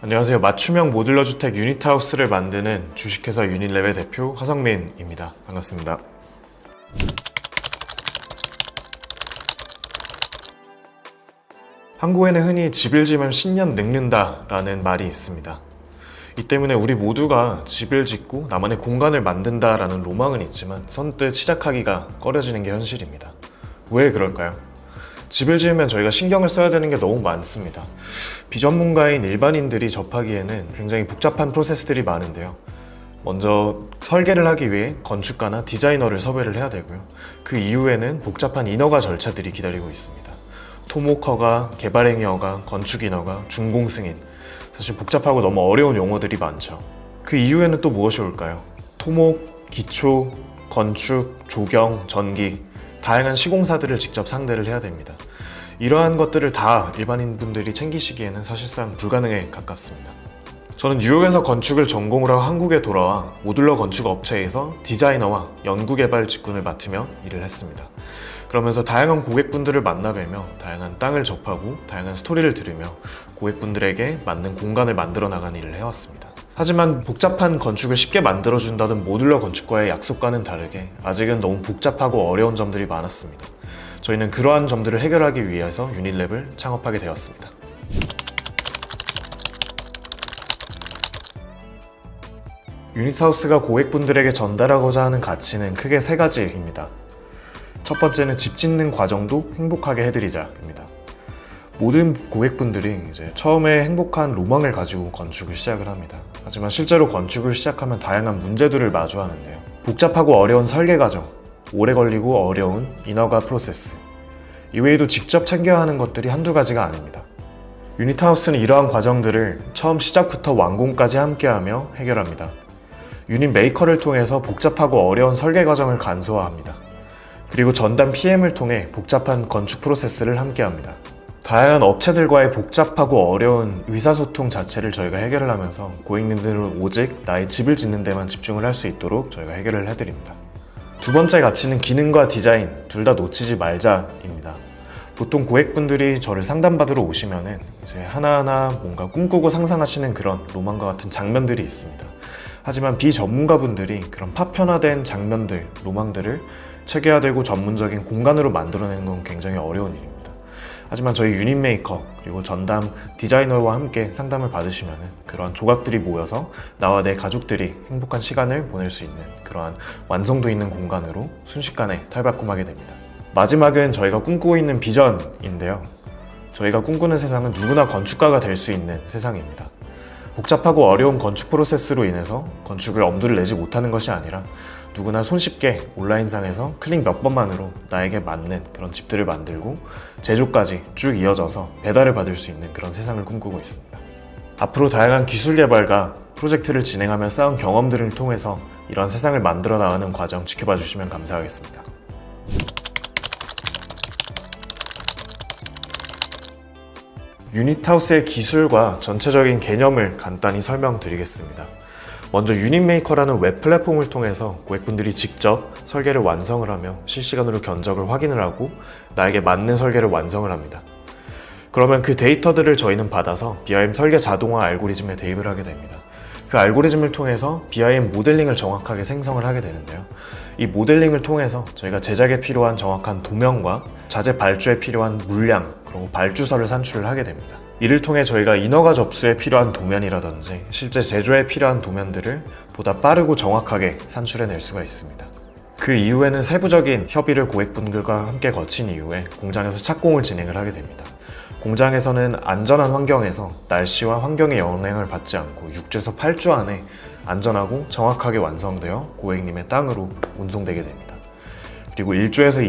안녕하세요. 맞춤형 모듈러 주택 유니트하우스를 만드는 주식회사 유닛랩의 대표 화성민입니다. 반갑습니다. 한국에는 흔히 집을 지으면 10년 늙는다 라는 말이 있습니다. 이 때문에 우리 모두가 집을 짓고 나만의 공간을 만든다 라는 로망은 있지만 선뜻 시작하기가 꺼려지는 게 현실입니다. 왜 그럴까요? 집을 지으면 저희가 신경을 써야 되는 게 너무 많습니다. 비전문가인 일반인들이 접하기에는 굉장히 복잡한 프로세스들이 많은데요. 먼저 설계를 하기 위해 건축가나 디자이너를 섭외를 해야 되고요. 그 이후에는 복잡한 인허가 절차들이 기다리고 있습니다. 토목허가, 개발행위허가, 건축인허가, 준공승인. 사실 복잡하고 너무 어려운 용어들이 많죠. 그 이후에는 또 무엇이 올까요? 토목, 기초, 건축, 조경, 전기, 다양한 시공사들을 직접 상대를 해야 됩니다. 이러한 것들을 다 일반인 분들이 챙기시기에는 사실상 불가능에 가깝습니다. 저는 뉴욕에서 건축을 하고 한국에 돌아와 모듈러 건축 업체에서 디자이너와 연구개발 직군을 맡으며 일을 했습니다. 그러면서 다양한 고객분들을 만나뵈며 다양한 땅을 접하고 다양한 스토리를 들으며 고객분들에게 맞는 공간을 만들어 나가는 일을 해왔습니다. 하지만 복잡한 건축을 쉽게 만들어준다는 모듈러 건축과의 약속과는 다르게 아직은 너무 복잡하고 어려운 점들이 많았습니다. 저희는 그러한 점들을 해결하기 위해서 유닛랩을 창업하게 되었습니다. 유닛하우스가 고객분들에게 전달하고자 하는 가치는 크게 세 가지입니다. 첫 번째는 집 짓는 과정도 행복하게 해드리자입니다. 모든 고객분들이 이제 처음에 행복한 로망을 가지고 건축을 시작을 합니다. 하지만 실제로 건축을 시작하면 다양한 문제들을 마주하는데요. 복잡하고 어려운 설계 과정, 오래 걸리고 어려운 인허가 프로세스, 이외에도 직접 챙겨야 하는 것들이 한두 가지가 아닙니다. 유닛하우스는 이러한 과정들을 처음 시작부터 완공까지 함께하며 해결합니다. 유닛 메이커를 통해서 복잡하고 어려운 설계 과정을 간소화합니다. 그리고 전담 PM을 통해 복잡한 건축 프로세스를 함께합니다. 다양한 업체들과의 복잡하고 어려운 의사소통 자체를 저희가 해결을 하면서 고객님들은 오직 나의 집을 짓는 데만 집중을 할 수 있도록 저희가 해결을 해드립니다. 두 번째 가치는 기능과 디자인 둘 다 놓치지 말자입니다. 보통 고객분들이 저를 상담받으러 오시면은 이제 하나하나 뭔가 꿈꾸고 상상하시는 그런 로망과 같은 장면들이 있습니다. 하지만 비전문가분들이 그런 파편화된 장면들, 로망들을 체계화되고 전문적인 공간으로 만들어내는 건 굉장히 어려운 일입니다. 하지만 저희 유닛 메이커 그리고 전담 디자이너와 함께 상담을 받으시면 그러한 조각들이 모여서 나와 내 가족들이 행복한 시간을 보낼 수 있는 그러한 완성도 있는 공간으로 순식간에 탈바꿈하게 됩니다. 마지막은 저희가 꿈꾸고 있는 비전인데요. 저희가 꿈꾸는 세상은 누구나 건축가가 될 수 있는 세상입니다. 복잡하고 어려운 건축 프로세스로 인해서 건축을 엄두를 내지 못하는 것이 아니라 누구나 손쉽게 온라인상에서 클릭 몇 번만으로 나에게 맞는 그런 집들을 만들고 제조까지 쭉 이어져서 배달을 받을 수 있는 그런 세상을 꿈꾸고 있습니다. 앞으로 다양한 기술 개발과 프로젝트를 진행하며 쌓은 경험들을 통해서 이런 세상을 만들어 나가는 과정 지켜봐 주시면 감사하겠습니다. 유닛하우스의 기술과 전체적인 개념을 간단히 설명드리겠습니다. 먼저 유닛메이커라는 웹 플랫폼을 통해서 고객분들이 직접 설계를 완성을 하며 실시간으로 견적을 확인을 하고 나에게 맞는 설계를 완성을 합니다. 그러면 그 데이터들을 저희는 받아서 BIM 설계 자동화 알고리즘에 대입을 하게 됩니다. 그 알고리즘을 통해서 BIM 모델링을 정확하게 생성을 하게 되는데요. 이 모델링을 통해서 저희가 제작에 필요한 정확한 도면과 자재 발주에 필요한 물량, 그리고 발주서를 산출을 하게 됩니다. 이를 통해 저희가 인허가 접수에 필요한 도면이라든지 실제 제조에 필요한 도면들을 보다 빠르고 정확하게 산출해낼 수가 있습니다. 그 이후에는 세부적인 협의를 고객분들과 함께 거친 이후에 공장에서 착공을 진행을 하게 됩니다. 공장에서는 안전한 환경에서 날씨와 환경의 영향을 받지 않고 6주에서 8주 안에 안전하고 정확하게 완성되어 고객님의 땅으로 운송되게 됩니다. 그리고 1주에서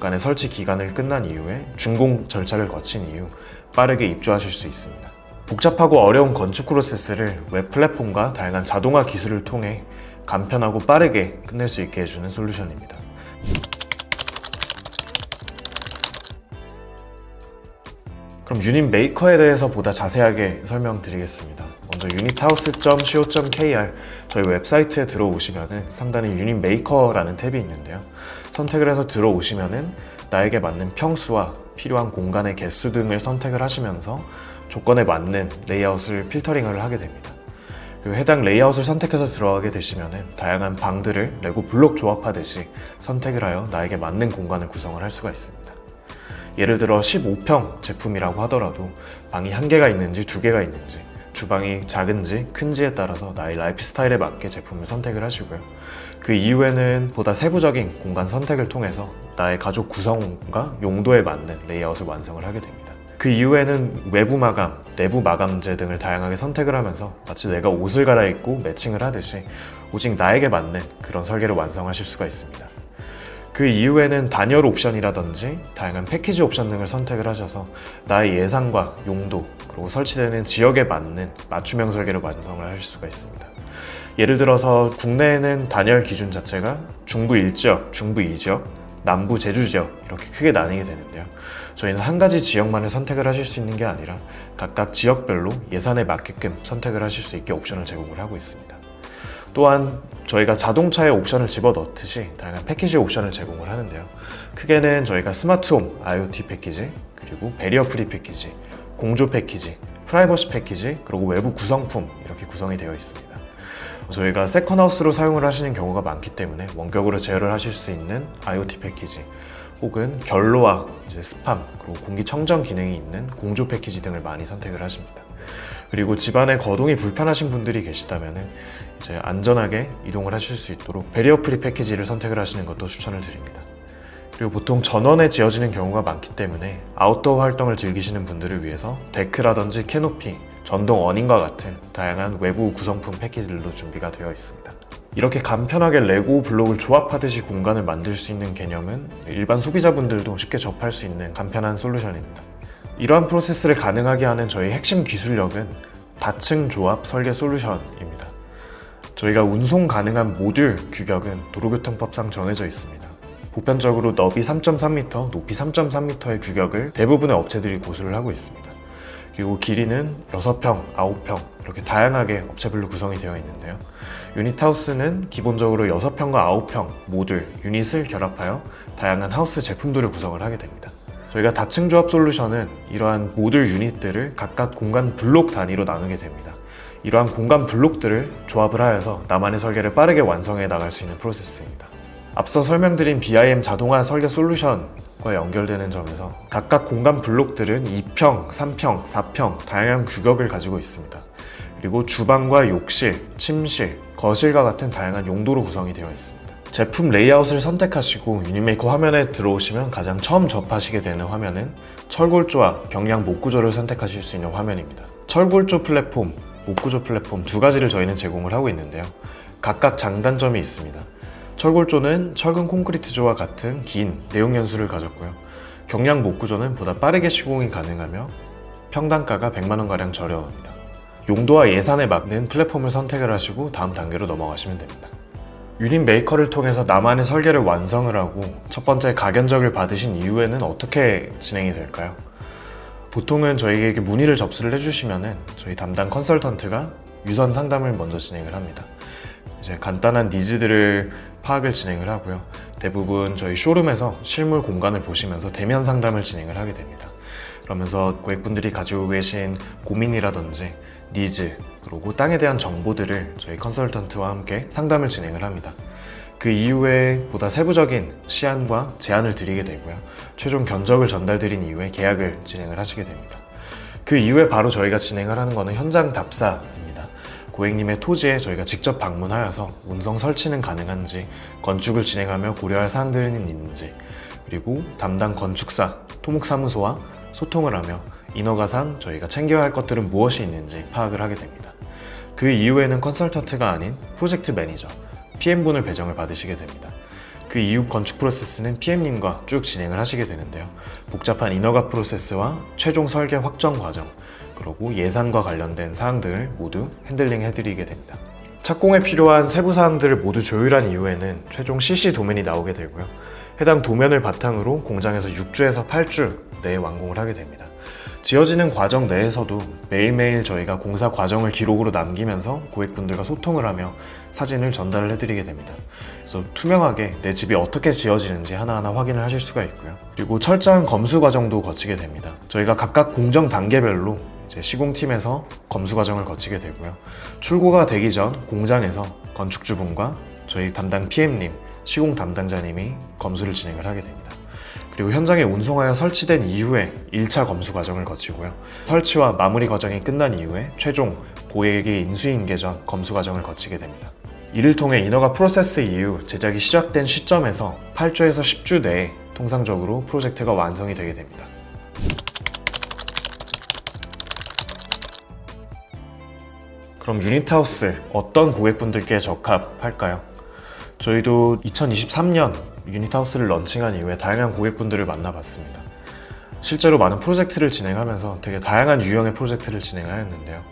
2주간의 설치 기간을 끝난 이후에 준공 절차를 거친 이후 빠르게 입주하실 수 있습니다. 복잡하고 어려운 건축 프로세스를 웹 플랫폼과 다양한 자동화 기술을 통해 간편하고 빠르게 끝낼 수 있게 해주는 솔루션입니다. 그럼 유닛 메이커에 대해서 보다 자세하게 설명드리겠습니다. 먼저 unithouse.co.kr 저희 웹사이트에 들어오시면 상단에 유닛 메이커라는 탭이 있는데요. 선택을 해서 들어오시면은 나에게 맞는 평수와 필요한 공간의 개수 등을 선택을 하시면서 조건에 맞는 레이아웃을 필터링을 하게 됩니다. 해당 레이아웃을 선택해서 들어가게 되시면 다양한 방들을 레고 블록 조합하듯이 선택을 하여 나에게 맞는 공간을 구성을 할 수가 있습니다. 예를 들어 15평 제품이라고 하더라도 방이 한 개가 있는지 두 개가 있는지 주방이 작은지 큰지에 따라서 나의 라이프 스타일에 맞게 제품을 선택을 하시고요. 그 이후에는 보다 세부적인 공간 선택을 통해서 나의 가족 구성과 용도에 맞는 레이아웃을 완성을 하게 됩니다. 그 이후에는 외부 마감, 내부 마감재 등을 다양하게 선택을 하면서 마치 내가 옷을 갈아입고 매칭을 하듯이 오직 나에게 맞는 그런 설계를 완성하실 수가 있습니다. 그 이후에는 단열 옵션이라든지 다양한 패키지 옵션 등을 선택을 하셔서 나의 예상과 용도 그리고 설치되는 지역에 맞는 맞춤형 설계를 완성을 하실 수가 있습니다. 예를 들어서 국내에는 단열 기준 자체가 중부 1지역, 중부 2지역, 남부 제주 지역 이렇게 크게 나뉘게 되는데요. 저희는 한 가지 지역만을 선택을 하실 수 있는 게 아니라 각각 지역별로 예산에 맞게끔 선택을 하실 수 있게 옵션을 제공을 하고 있습니다. 또한 저희가 자동차에 옵션을 집어넣듯이 다양한 패키지 옵션을 제공을 하는데요. 크게는 저희가 스마트홈 IoT 패키지, 그리고 베리어 프리 패키지, 공조 패키지, 프라이버시 패키지, 그리고 외부 구성품 이렇게 구성이 되어 있습니다. 저희가 세컨하우스로 사용을 하시는 경우가 많기 때문에 원격으로 제어를 하실 수 있는 IoT 패키지, 혹은 결로와 이제 스팜 그리고 공기청정 기능이 있는 공조 패키지 등을 많이 선택을 하십니다. 그리고 집안에 거동이 불편하신 분들이 계시다면 이제 안전하게 이동을 하실 수 있도록 베리어 프리 패키지를 선택을 하시는 것도 추천을 드립니다. 그리고 보통 전원에 지어지는 경우가 많기 때문에 아웃도어 활동을 즐기시는 분들을 위해서 데크라든지 캐노피, 전동 어닝과 같은 다양한 외부 구성품 패키지들도 준비가 되어 있습니다. 이렇게 간편하게 레고 블록을 조합하듯이 공간을 만들 수 있는 개념은 일반 소비자분들도 쉽게 접할 수 있는 간편한 솔루션입니다. 이러한 프로세스를 가능하게 하는 저희 핵심 기술력은 다층 조합 설계 솔루션입니다. 저희가 운송 가능한 모듈 규격은 도로교통법상 정해져 있습니다. 보편적으로 너비 3.3m, 높이 3.3m의 규격을 대부분의 업체들이 고수를 하고 있습니다. 그리고 길이는 6평, 9평 이렇게 다양하게 업체별로 구성이 되어 있는데요. 유닛하우스는 기본적으로 6평과 9평 모듈, 유닛을 결합하여 다양한 하우스 제품들을 구성을 하게 됩니다. 저희가 다층 조합 솔루션은 이러한 모듈 유닛들을 각각 공간 블록 단위로 나누게 됩니다. 이러한 공간 블록들을 조합을 하여서 나만의 설계를 빠르게 완성해 나갈 수 있는 프로세스입니다. 앞서 설명드린 BIM 자동화 설계 솔루션과 연결되는 점에서 각각 공간 블록들은 2평, 3평, 4평 다양한 규격을 가지고 있습니다. 그리고 주방과 욕실, 침실, 거실과 같은 다양한 용도로 구성이 되어 있습니다. 제품 레이아웃을 선택하시고 유니메이커 화면에 들어오시면 가장 처음 접하시게 되는 화면은 철골조와 경량 목구조를 선택하실 수 있는 화면입니다. 철골조 플랫폼, 목구조 플랫폼 두 가지를 저희는 제공을 하고 있는데요. 각각 장단점이 있습니다. 철골조는 철근 콘크리트조와 같은 긴 내용 연수를 가졌고요. 경량 목구조는 보다 빠르게 시공이 가능하며 평당가가 100만원가량 저렴합니다. 용도와 예산에 맞는 플랫폼을 선택을 하시고 다음 단계로 넘어가시면 됩니다. 유닛 메이커를 통해서 나만의 설계를 완성을 하고 첫 번째 가견적을 받으신 이후에는 어떻게 진행이 될까요? 보통은 저희에게 문의를 접수를 해주시면은 저희 담당 컨설턴트가 유선 상담을 먼저 진행을 합니다. 이제 간단한 니즈들을 파악을 진행을 하고요. 대부분 저희 쇼룸에서 실물 공간을 보시면서 대면 상담을 진행을 하게 됩니다. 그러면서 고객분들이 가지고 계신 고민이라든지 니즈 그리고 땅에 대한 정보들을 저희 컨설턴트와 함께 상담을 진행을 합니다. 그 이후에 보다 세부적인 시안과 제안을 드리게 되고요. 최종 견적을 전달드린 이후에 계약을 진행을 하시게 됩니다. 그 이후에 바로 저희가 진행을 하는 것은 현장 답사입니다. 고객님의 토지에 저희가 직접 방문하여서 운성 설치는 가능한지, 건축을 진행하며 고려할 사항들은 있는지, 그리고 담당 건축사, 토목사무소와 소통을 하며 인허가상 저희가 챙겨야 할 것들은 무엇이 있는지 파악을 하게 됩니다. 그 이후에는 컨설턴트가 아닌 프로젝트 매니저, PM분을 배정을 받으시게 됩니다. 그 이후 건축 프로세스는 PM님과 쭉 진행을 하시게 되는데요. 복잡한 인허가 프로세스와 최종 설계 확정 과정, 그리고 예산과 관련된 사항들을 모두 핸들링 해드리게 됩니다. 착공에 필요한 세부 사항들을 모두 조율한 이후에는 최종 CC 도면이 나오게 되고요. 해당 도면을 바탕으로 공장에서 6주에서 8주 내에 완공을 하게 됩니다. 지어지는 과정 내에서도 매일매일 저희가 공사 과정을 기록으로 남기면서 고객분들과 소통을 하며 사진을 전달을 해드리게 됩니다. 그래서 투명하게 내 집이 어떻게 지어지는지 하나하나 확인을 하실 수가 있고요. 그리고 철저한 검수 과정도 거치게 됩니다. 저희가 각각 공정 단계별로 이제 시공팀에서 검수 과정을 거치게 되고요. 출고가 되기 전 공장에서 건축주분과 저희 담당 PM님, 시공 담당자님이 검수를 진행을 하게 됩니다. 그리고 현장에 운송하여 설치된 이후에 1차 검수 과정을 거치고요. 설치와 마무리 과정이 끝난 이후에 최종 고객에게 인수인계 전 검수 과정을 거치게 됩니다. 이를 통해 인허가 프로세스 이후 제작이 시작된 시점에서 8주에서 10주 내에 통상적으로 프로젝트가 완성이 되게 됩니다. 그럼 유니트하우스 어떤 고객분들께 적합할까요? 저희도 2023년 유니트하우스를 런칭한 이후에 다양한 고객분들을 만나봤습니다. 실제로 많은 프로젝트를 진행하면서 되게 다양한 유형의 프로젝트를 진행하였는데요.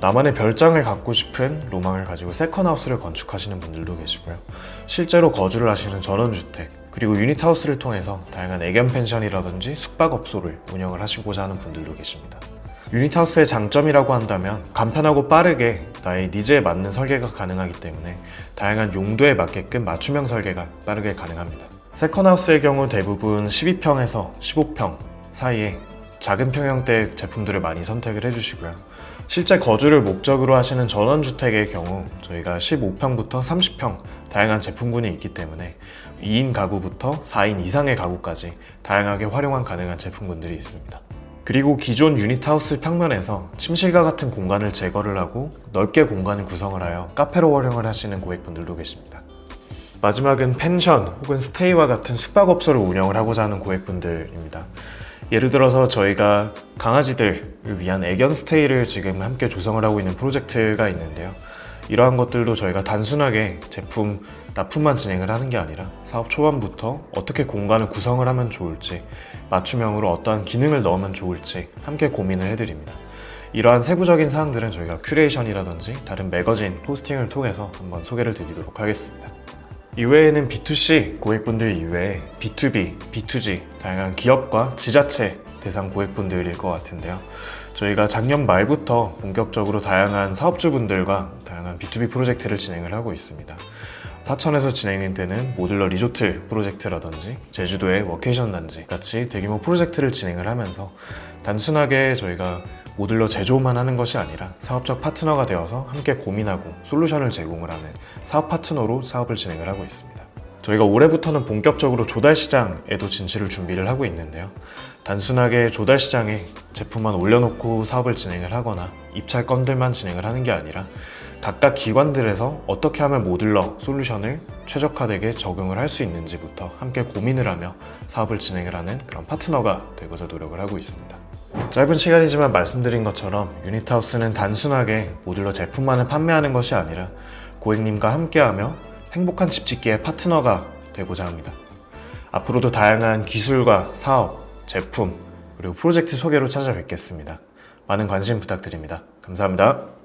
나만의 별장을 갖고 싶은 로망을 가지고 세컨하우스를 건축하시는 분들도 계시고요. 실제로 거주를 하시는 전원주택, 그리고 유니트하우스를 통해서 다양한 애견 펜션이라든지 숙박업소를 운영을 하시고자 하는 분들도 계십니다. 유니트하우스의 장점이라고 한다면 간편하고 빠르게 나의 니즈에 맞는 설계가 가능하기 때문에 다양한 용도에 맞게끔 맞춤형 설계가 빠르게 가능합니다. 세컨하우스의 경우 대부분 12평에서 15평 사이에 작은 평형대 제품들을 많이 선택을 해주시고요. 실제 거주를 목적으로 하시는 전원주택의 경우 저희가 15평부터 30평 다양한 제품군이 있기 때문에 2인 가구부터 4인 이상의 가구까지 다양하게 활용한 가능한 제품군들이 있습니다. 그리고 기존 유니트하우스 평면에서 침실과 같은 공간을 제거를 하고 넓게 공간을 구성을 하여 카페로 활용을 하시는 고객분들도 계십니다. 마지막은 펜션 혹은 스테이와 같은 숙박업소를 운영을 하고자 하는 고객분들입니다. 예를 들어서 저희가 강아지들을 위한 애견 스테이를 지금 함께 조성을 하고 있는 프로젝트가 있는데요. 이러한 것들도 저희가 단순하게 제품 납품만 진행을 하는 게 아니라 사업 초반부터 어떻게 공간을 구성을 하면 좋을지 맞춤형으로 어떠한 기능을 넣으면 좋을지 함께 고민을 해드립니다. 이러한 세부적인 사항들은 저희가 큐레이션이라든지 다른 매거진 포스팅을 통해서 한번 소개를 드리도록 하겠습니다. 이외에는 B2C 고객분들 이외에 B2B, B2G 다양한 기업과 지자체 대상 고객분들일 것 같은데요. 저희가 작년 말부터 본격적으로 다양한 사업주분들과 다양한 B2B 프로젝트를 진행을 하고 있습니다. 사천에서 진행되는 모듈러 리조트 프로젝트라든지 제주도의 워케이션 단지 같이 대규모 프로젝트를 진행을 하면서 단순하게 저희가 모듈러 제조만 하는 것이 아니라 사업적 파트너가 되어서 함께 고민하고 솔루션을 제공을 하는 사업 파트너로 사업을 진행을 하고 있습니다. 저희가 올해부터는 본격적으로 조달 시장에도 진출을 준비를 하고 있는데요. 단순하게 조달 시장에 제품만 올려놓고 사업을 진행을 하거나 입찰 건들만 진행을 하는 게 아니라 각각 기관들에서 어떻게 하면 모듈러 솔루션을 최적화되게 적용을 할 수 있는지부터 함께 고민을 하며 사업을 진행을 하는 그런 파트너가 되고자 노력을 하고 있습니다. 짧은 시간이지만 말씀드린 것처럼 유니트하우스는 단순하게 모듈러 제품만을 판매하는 것이 아니라 고객님과 함께하며 행복한 집 짓기의 파트너가 되고자 합니다. 앞으로도 다양한 기술과 사업, 제품, 그리고 프로젝트 소개로 찾아뵙겠습니다. 많은 관심 부탁드립니다. 감사합니다.